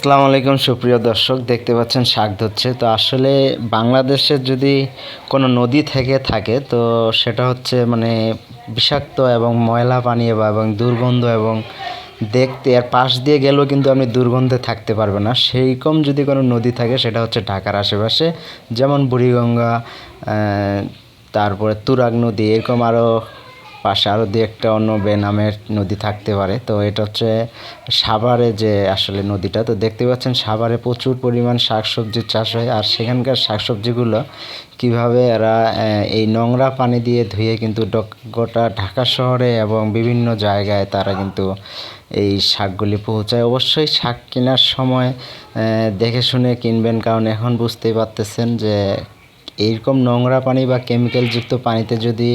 আসসালামু আলাইকুম, সুপ্রিয় দর্শক, দেখতে পাচ্ছেন শাক ধরছে। তো আসলে বাংলাদেশের যদি কোনো নদী থেকে থাকে, তো সেটা হচ্ছে মানে বিষাক্ত এবং ময়লা পানি বা এবং দুর্গন্ধ এবং দেখতে আর পাশ দিয়ে গেলেও কিন্তু আপনি দুর্গন্ধে থাকতে পারবেন না। সেইরকম যদি কোনো নদী থাকে, সেটা হচ্ছে ঢাকার আশেপাশে, যেমন বুড়িগঙ্গা তারপরে তুরাগ নদী, এরকম আরও পাশে আরও দু একটা অন্য বেনামের নদী থাকতে পারে। তো এটা হচ্ছে সাভারে যে আসলে নদীটা, তো দেখতে পাচ্ছেন সাভারে প্রচুর পরিমাণ শাকসবজির চাষ হয়। আর সেখানকার শাকসবজিগুলো কীভাবে এরা এই নোংরা পানি দিয়ে ধুয়ে কিন্তু গোটা ঢাকা শহরে এবং বিভিন্ন জায়গায় তারা কিন্তু এই শাকগুলি পৌঁছায়। অবশ্যই শাক কেনার সময় দেখে শুনে কিনবেন। কারণ এখন বুঝতেই পারতেছেন যে এইরকম নোংরা পানি বা কেমিক্যালযুক্ত পানিতে যদি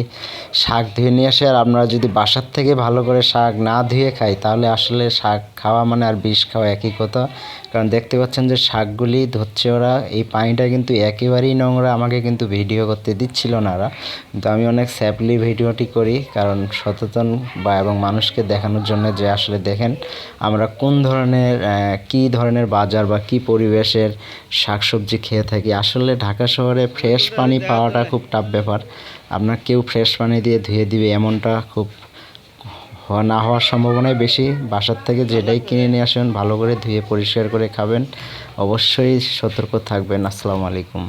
শাক ধুয়ে নিয়ে আসে, আর আমরা যদি বাসার থেকে ভালো করে শাক না ধুয়ে খাই, তাহলে আসলে শাক খাওয়া মানে আর বিষ খাওয়া একই কথা। কারণ দেখতে পাচ্ছেন যে শাকগুলি ধরছে ওরা, এই পানিটা কিন্তু একেবারেই নোংরা, আমাকে কিন্তু ভিডিও করতে দিচ্ছিল না ওরা। কিন্তু আমি অনেক স্যাপলি ভিডিওটি করি, কারণ সচেতন বা এবং মানুষকে দেখানোর জন্য যে আসলে দেখেন, আমরা কোন ধরনের কি ধরনের বাজার বা কি পরিবেশের শাকসবজি খেয়ে থাকি। আসলে ঢাকা শহরে ফ্রেশ পানি পাওয়াটা খুব টাফ ব্যাপার। আপনার কেউ ফ্রেশ পানি দিয়ে ধুয়ে দিবে এমনটা খুব না হওয়ার সম্ভাবনাই বেশি। বাসার থেকে যেটাই কিনে নিয়ে আসেন ভালো করে ধুয়ে পরিষ্কার করে খাবেন। অবশ্যই সতর্ক থাকবেন। আসসালামু আলাইকুম।